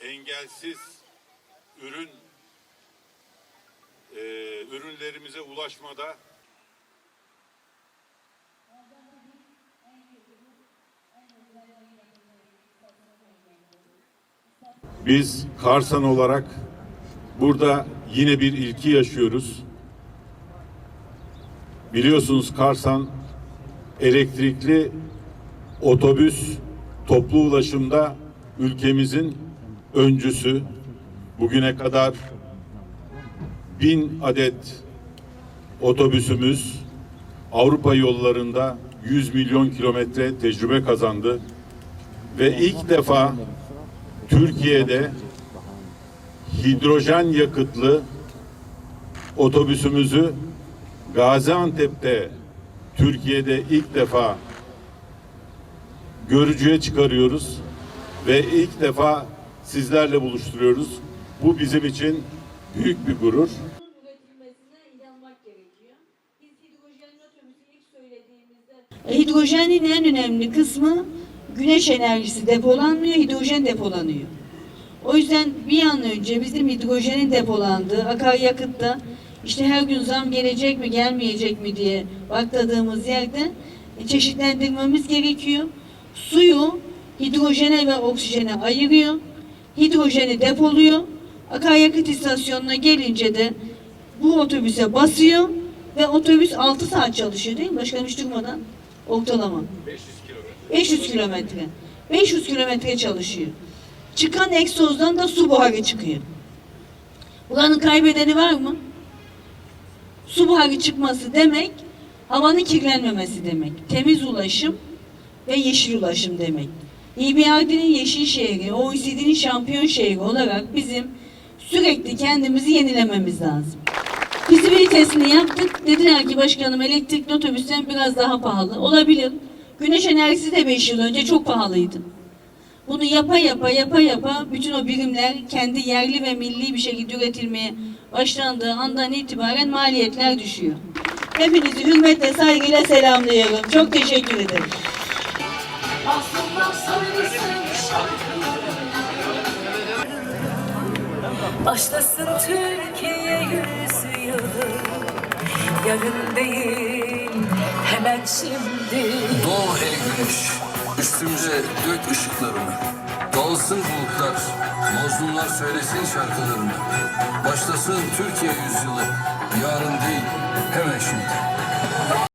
engelsiz ürün e, ürünlerimize ulaşmada biz Karsan olarak burada yine bir ilki yaşıyoruz. Biliyorsunuz Karsan elektrikli otobüs toplu ulaşımda ülkemizin öncüsü. Bugüne kadar bin adet otobüsümüz Avrupa yollarında 100 milyon kilometre tecrübe kazandı. Ve ilk defa Türkiye'de hidrojen yakıtlı otobüsümüzü Gaziantep'te Türkiye'de ilk defa görücüye çıkarıyoruz ve ilk defa sizlerle buluşturuyoruz. Bu bizim için büyük bir gurur. Hidrojenin en önemli kısmı güneş enerjisi depolanmıyor, hidrojen depolanıyor. O yüzden bir an önce bizim hidrojenin depolandığı akaryakıtta işte her gün zam gelecek mi gelmeyecek mi diye bakladığımız yerde e, çeşitlendirmemiz gerekiyor. Suyu hidrojene ve oksijene ayırıyor. Hidrojeni depoluyor. Akaryakıt istasyonuna gelince de bu otobüse basıyor ve otobüs 6 saat çalışıyor değil mi? Başkanım hiç durmadan ortalama. 500 kilometre. 500 kilometre çalışıyor. Çıkan egzozdan da su buharı çıkıyor. Buranın kaybedeni var mı? Su buharı çıkması demek havanın kirlenmemesi demek. Temiz ulaşım ve yeşil ulaşım demek. EBRD'nin yeşil şehri, OECD'nin şampiyon şehri olarak bizim sürekli kendimizi yenilememiz lazım. Fizibilitesini yaptık. Dediler ki başkanım elektrikli otobüsten biraz daha pahalı. Olabilir. Güneş enerjisi de 5 yıl önce çok pahalıydı. Bunu yapa yapa yapa yapa bütün o birimler kendi yerli ve milli bir şekilde üretilmeye başlandığı andan itibaren maliyetler düşüyor. Hepinizi hürmetle saygıyla selamlıyorum. Çok teşekkür ederim. Başlasın Türkiye yüzyılı Yarın değil hemen şimdi Doğ ey güneş, üstümüze dök ışıklarını. Dalsın bulutlar, mazlumlar söylesin şarkılarını. Başlasın Türkiye yüzyılı, yarın değil, hemen şimdi.